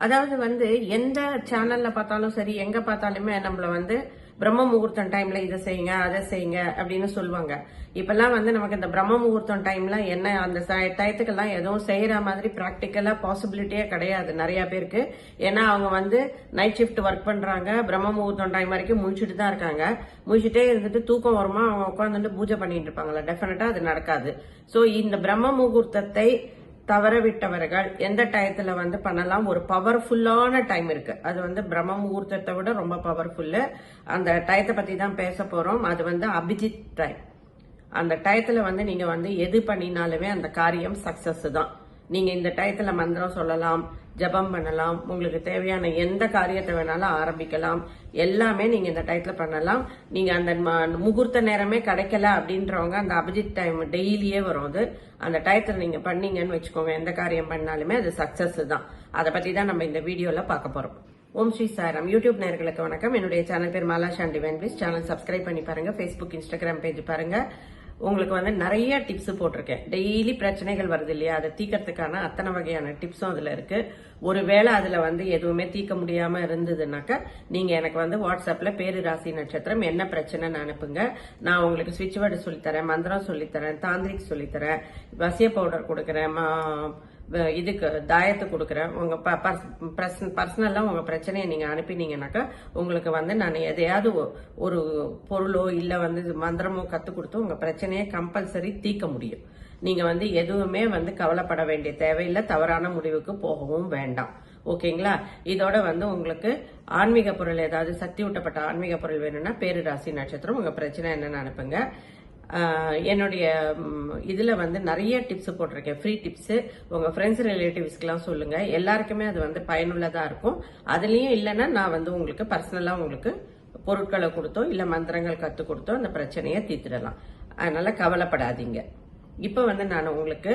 அதாவது வந்து எந்த சேனல்ல பார்த்தாலும் சரி எங்க பார்த்தாலுமே நம்மள வந்து பிரம்ம முகூர்த்தம் டைம்ல இதை செய்யுங்க அதை செய்யுங்க அப்படின்னு சொல்லுவாங்க. இப்பெல்லாம் வந்து நமக்கு இந்த பிரம்ம முகூர்த்தம் டைம்ல என்ன அந்த ச- டயத்துக்கெல்லாம் எதுவும் செய்யற மாதிரி ப்ராக்டிக்கலா பாசிபிலிட்டியே கிடையாது நிறைய பேருக்கு. ஏன்னா அவங்க வந்து நைட் ஷிஃப்ட் ஒர்க் பண்றாங்க பிரம்ம முகூர்த்தம் டைம் வரைக்கும் முழிச்சிட்டு தான் இருக்காங்க. முழிச்சிட்டே இருந்துட்டு தூக்கம் வருமா அவங்க உட்காந்துட்டு பூஜை பண்ணிட்டு இருப்பாங்களா? டெஃபினட்டா அது நடக்காது. சோ இந்த பிரம்ம முகூர்த்தத்தை தவற விட்டவர்கள் எந்த டயத்துல வந்து பண்ணலாம்? ஒரு பவர்ஃபுல்லான டைம் இருக்கு. அது வந்து பிரம்ம முகூர்த்தத்தை விட ரொம்ப பவர்ஃபுல்லு அந்த டயத்தை பத்தி தான் பேச போறோம். அது வந்து அபிஜித் டைம் அந்த டயத்துல வந்து நீங்க வந்து எது பண்ணினாலுமே அந்த காரியம் சக்சஸ் தான். நீங்க இந்த டயத்துல மந்திரம் சொல்லலாம். ஜெபம் பண்ணலாம். உங்களுக்கு தேவையான எந்த காரியத்தை வேணாலும் ஆரம்பிக்கலாம். எல்லாமே நீங்க இந்த டயத்துல பண்ணலாம். நீங்க அந்த ம- முகூர்த்த நேரமே கிடைக்கல அப்படின்றவங்க அந்த அபிஜித் டைம் டெய்லியே வரும் அது. அந்த டயத்துல நீங்க பண்ணீங்கன்னு வச்சுக்கோங்க. எந்த காரியம் பண்ணாலுமே அது சக்சஸ் தான். அதை பத்தி தான் நம்ம இந்த வீடியோல பார்க்க போறோம். ஓம் ஸ்ரீ சாரம் யூடியூப் நேர்களுக்கு வணக்கம். என்னுடைய சேனல் பேர் மாலா சாண்டி வென்பிஸ் சேனல் சப்ஸ்கிரைப் பண்ணி பாருங்க. ஃபேஸ்புக் இன்ஸ்டாகிராம் பேஜ் பாருங்க. உங்களுக்கு வந்து நிறைய டிப்ஸ் போட்டிருக்கேன். டெய்லி பிரச்சனைகள் வருது இல்லையா? அதை தீக்கிறதுக்கான அத்தனை வகையான டிப்ஸும் அதில் இருக்கு. ஒருவேளை அதில் வந்து எதுவுமே தீர்க்க முடியாம இருந்ததுனாக்கா நீங்க எனக்கு வந்து வாட்ஸ்அப்ல பேரு ராசி நட்சத்திரம் என்ன பிரச்சனைன்னு அனுப்புங்க. நான் உங்களுக்கு சுவிட்ச் வேர்டு சொல்லித்தரேன் மந்திரம் சொல்லித்தரேன் தாந்திரிக் சொல்லித்தரேன் வசிய பவுடர் கொடுக்குறேன் மா- இதுக்கு தாயத்தை கொடுக்குறேன். உங்க பர்சனலாக உங்க பிரச்சனையை நீங்க அனுப்பினீங்கன்னாக்கா உங்களுக்கு வந்து நான் எதையாவது ஒ- ஒரு பொருளோ இல்லை வந்து மந்திரமோ கத்து கொடுத்து உங்க பிரச்சனையை கம்பல்சரி தீர்க்க முடியும். நீங்க வந்து எதுவுமே வந்து கவலைப்பட வேண்டிய தேவையில்லை. தவறான முடிவுக்கு போகவும் வேண்டாம். ஓகேங்களா? இதோட வந்து உங்களுக்கு ஆன்மீக பொருள் ஏதாவது சக்தி ஊட்டப்பட்ட ஆன்மீக பொருள் வேணும்னா பேரு ராசி நட்சத்திரம் உங்க பிரச்சனை என்னன்னு அனுப்புங்க. என்னுடைய இதில் வந்து நிறைய டிப்ஸ் போட்டிருக்கேன். ஃப்ரீ டிப்ஸு உங்கள் ஃப்ரெண்ட்ஸ் ரிலேட்டிவ்ஸ்க்குலாம் சொல்லுங்கள் எல்லாருக்குமே அது வந்து பயனுள்ளதாக இருக்கும். அதுலேயும் இல்லைன்னா நான் வந்து உங்களுக்கு பர்சனலாக உங்களுக்கு பொருட்களை கொடுத்தோ இல்லை மந்திரங்கள் கற்றுக் கொடுத்தோ அந்த பிரச்சனையை தீர்த்திடலாம். அதனால் கவலைப்படாதீங்க. இப்போ வந்து நான் உங்களுக்கு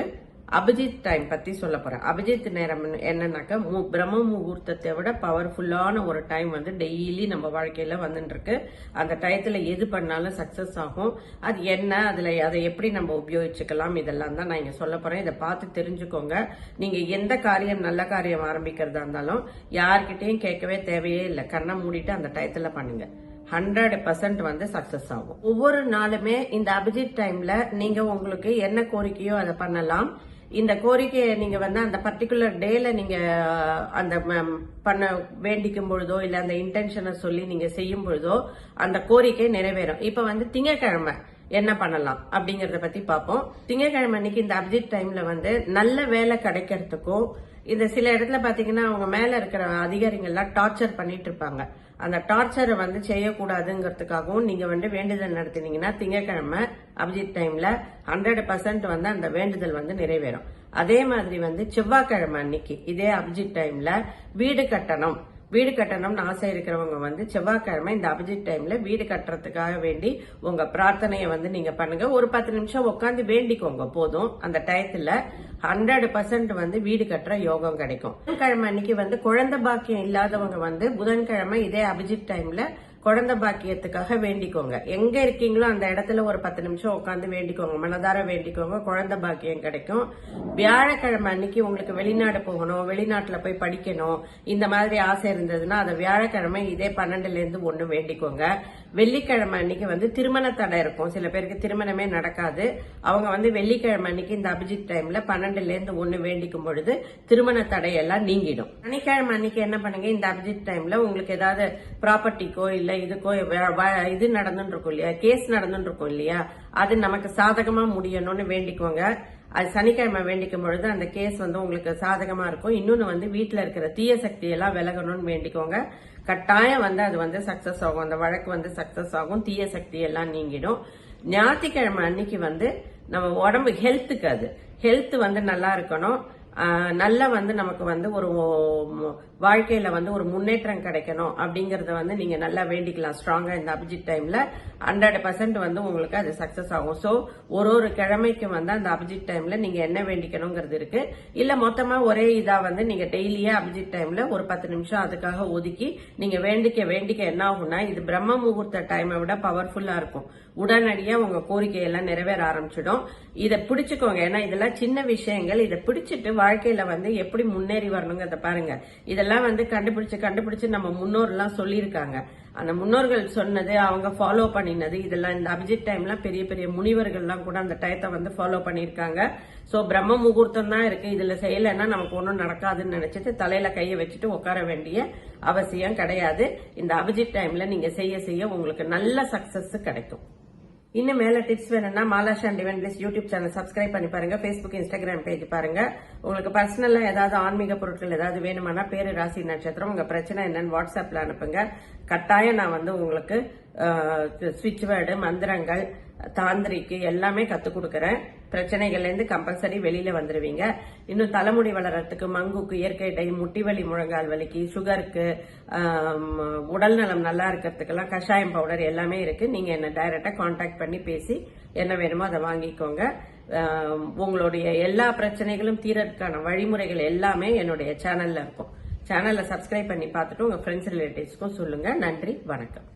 அபிஜித் டைம் பத்தி சொல்ல போறேன். அபிஜித் நேரம் என்னன்னாக்கா மு- பிரம்ம முகூர்த்தத்தை விட பவர்ஃபுல்லான ஒரு டைம் வந்து டெய்லி நம்ம வாழ்க்கையில வந்துட்டு இருக்கு அந்த டயத்துல எது பண்ணாலும் சக்சஸ் ஆகும். அது என்ன அதுல அதை எப்படி நம்ம உபயோகிச்சுக்கலாம் இதெல்லாம் தான் நான் இங்க சொல்ல போறேன். இதை பார்த்து தெரிஞ்சுக்கோங்க. நீங்க எந்த காரியம் நல்ல காரியம் ஆரம்பிக்கிறதா இருந்தாலும் யார்கிட்டையும் கேட்கவே தேவையே இல்லை. கண்ணை மூடிட்டு அந்த டயத்துல பண்ணுங்க. ஹண்ட்ரட் பர்சன்ட் வந்து சக்சஸ் ஆகும். ஒவ்வொரு நாளுமே இந்த அபிஜித் டைம்ல நீங்க உங்களுக்கு என்ன கோரிக்கையோ அதை பண்ணலாம். இந்த கோரிக்கையை நீங்க வந்து அந்த பர்டிகுலர் டேல நீங்க அந்த பண்ண வேண்டிக்கும் பொழுதோ இல்ல அந்த இன்டென்ஷனை சொல்லி நீங்க செய்யும் பொழுதோ அந்த கோரிக்கை நிறைவேறும். இப்ப வந்து திங்கக்கிழமை என்ன பண்ணலாம் அப்படிங்கறத பத்தி பார்ப்போம். திங்கட்கிழமை அன்னைக்கு இந்த அபிஜித் டைம்ல வந்து நல்ல வேலை கிடைக்கிறதுக்கும் இந்த சில இடத்துல பாத்தீங்கன்னா அவங்க மேல இருக்கிற அதிகாரிகள்லாம் டார்ச்சர் பண்ணிட்டு இருப்பாங்க. அந்த டார்ச்சரை வந்து செய்யக்கூடாதுங்கிறதுக்காகவும் நீங்க வந்து வேண்டுதல் நடத்தினீங்கன்னா திங்கட்கிழமை அபிஜித் டைம்ல ஹண்ட்ரட் பர்சன்ட் வந்து அந்த வேண்டுதல் வந்து நிறைவேறும். அதே மாதிரி வந்து செவ்வாய்க்கிழமை அன்னைக்கு இதே அபிஜித் டைம்ல வீடு கட்டணும். வீடு கட்டணும்னு ஆசை இருக்கிறவங்க வந்து செவ்வாய்க்கிழமை இந்த அபிஜித் டைம்ல வீடு கட்டுறதுக்காக வேண்டி உங்க பிரார்த்தனையை வந்து நீங்க பண்ணுங்க. ஒரு பத்து நிமிஷம் உட்காந்து வேண்டிக்கோங்க. போதும். அந்த டயத்துல ஹண்ட்ரட் பர்சன்ட் வந்து வீடு கட்டுற யோகம் கிடைக்கும். புதன்கிழமை அன்னைக்கு வந்து குழந்தை பாக்கியம் இல்லாதவங்க வந்து புதன்கிழமை இதே அபிஜித் டைம்ல குழந்தை பாக்கியத்துக்காக வேண்டிக்கோங்க. எங்க இருக்கீங்களோ அந்த இடத்துல ஒரு பத்து நிமிஷம் உட்காந்து வேண்டிக்கோங்க. மனதார வேண்டிக்கோங்க. குழந்தை பாக்கியம் கிடைக்கும். வியாழக்கிழமை அன்னைக்கு உங்களுக்கு வெளிநாடு போகணும். வெளிநாட்டுல போய் படிக்கணும். இந்த மாதிரி ஆசை இருந்ததுன்னா அதை வியாழக்கிழமை இதே பன்னெண்டுல இருந்து ஒண்ணு வேண்டிக்கோங்க. வெள்ளிக்கிழமை அன்னைக்கு வந்து திருமண தடை இருக்கும். சில பேருக்கு திருமணமே நடக்காது. அவங்க வந்து வெள்ளிக்கிழமை அன்னைக்கு இந்த அபிஜித் டைம்ல பன்னெண்டுல இருந்து ஒண்ணு வேண்டிக்கும் பொழுது திருமண தடையெல்லாம் நீங்கிடும். சனிக்கிழமை அன்னைக்கு என்ன பண்ணுங்க? இந்த அபிஜித் டைம்ல உங்களுக்கு ஏதாவது ப்ராப்பர்ட்டிக்கோ இல்ல இதுக்கோ வ- இது நடந்துட்டு இருக்கும் இல்லையா? கேஸ் நடந்துட்டு இருக்கும் இல்லையா? அது நமக்கு சாதகமா முடியணும்னு வேண்டிக்கோங்க. அது சனிக்கிழமை வேண்டிக்கும் பொழுது அந்த கேஸ் வந்து உங்களுக்கு சாதகமா இருக்கும். இன்னொன்னு வந்து வீட்டில் இருக்கிற தீய சக்தி எல்லாம் விலகணும்னு வேண்டிக்கோங்க. கட்டாயம் வந்து அது வந்து சக்சஸ் ஆகும். அந்த வழக்கு வந்து சக்சஸ் ஆகும். தீய சக்தி எல்லாம் நீங்கிடும். ஞாயிற்றுக்கிழமை அன்னைக்கு வந்து நம்ம உடம்பு ஹெல்த்துக்கு அது. ஹெல்த் வந்து நல்லா இருக்கணும். நல்லா வந்து நமக்கு வந்து ஒரு வாழ்க்கையில வந்து ஒரு முன்னேற்றம் கிடைக்கணும் அப்படிங்கறத வந்து நீங்க நல்லா வேண்டிக்கலாம். ஸ்ட்ராங்கா இந்த அபிஜித் டைம்ல ஹண்ட்ரட் பர்சன்ட் வந்து உங்களுக்கு அது சக்சஸ் ஆகும். சோ ஒரு ஒரு கிழமைக்கு வந்து அந்த அபிஜித் டைம்ல நீங்க என்ன வேண்டிக்கணுங்கிறது இருக்கு. இல்ல மொத்தமா ஒரே இதா வந்து நீங்க டெய்லியே அபிஜித் டைம்ல ஒரு பத்து நிமிஷம் அதுக்காக ஒதுக்கி நீங்க வேண்டிக்க வேண்டிக்க என்ன ஆகும்னா இது பிரம்ம முகூர்த்த டைமை விட பவர்ஃபுல்லா இருக்கும். உடனடியா உங்க கோரிக்கையெல்லாம் நிறைவேற ஆரம்பிச்சிடும். இதை பிடிச்சுக்கோங்க. ஏன்னா இதெல்லாம் சின்ன விஷயங்கள். இதை பிடிச்சிட்டு வாழ்க்கையில வந்து எப்படி முன்னேறி வரணுங்கிறத பாருங்க. இதெல்லாம் வந்து கண்டுபிடிச்சு கண்டுபிடிச்சு நம்ம முன்னோர்லாம் சொல்லியிருக்காங்க. அந்த முன்னோர்கள் சொன்னது அவங்க ஃபாலோ பண்ணினது இதெல்லாம் இந்த அபிஜித் டைம்லாம் பெரிய பெரிய முனிவர்கள்லாம் கூட அந்த டயத்தை வந்து ஃபாலோ பண்ணியிருக்காங்க. சோ பிரம்ம முகூர்த்தம் தான் இருக்கு. இதுல செய்யலைன்னா நமக்கு ஒன்றும் நடக்காதுன்னு நினைச்சிட்டு தலையில கையை வச்சுட்டு உட்கார வேண்டிய அவசியம் கிடையாது. இந்த அபிஜித் டைம்ல நீங்க செய்ய செய்ய உங்களுக்கு நல்ல சக்சஸ் கிடைக்கும். இன்னும் மேல டிப்ஸ் வேணும்னா மாலாஷா டிவன் பிளஸ் யூடியூப் சேனல் சப்ஸ்கிரைப் பண்ணி பாருங்க. ஃபேஸ்புக் இன்ஸ்டாகிராம் பேஜ் பாருங்க. உங்களுக்கு பர்சனலா ஏதாவது ஆன்மீக பொருட்கள் ஏதாவது வேணுமானா பேரு ராசி நட்சத்திரம் உங்க பிரச்சனை என்னன்னு வாட்ஸ்அப்ல அனுப்புங்க. கட்டாயம் நான் வந்து உங்களுக்கு சுவிட்ச் வேர்டு மந்திரங்கள் தாந்திரிக்கு எல்லாமே கத்துக் கொடுக்குறேன். பிரச்சனைகள்ல இருந்து கம்பல்சரி வெளியில வந்துருவீங்க. இன்னும் தலைமுடி வளர்றதுக்கு மங்குக்கு இயற்கை டை முட்டி வலி முழங்கால் வலிக்கு சுகருக்கு உடல் நலம் நல்லா இருக்கிறதுக்கெல்லாம் கஷாயம் பவுடர் எல்லாமே இருக்கு. நீங்க என்ன டைரக்டா காண்டாக்ட் பண்ணி பேசி என்ன வேணுமோ அதை வாங்கிக்கோங்க. உங்களுடைய எல்லா பிரச்சனைகளும் தீரறதுக்கான வழிமுறைகள் எல்லாமே என்னுடைய சேனல்ல இருக்கும். சேனலை சப்ஸ்கிரைப் பண்ணி பார்த்துட்டு உங்க ஃப்ரெண்ட்ஸ் ரிலேட்டிவ்ஸ்க்கும் சொல்லுங்க. நன்றி வணக்கம்.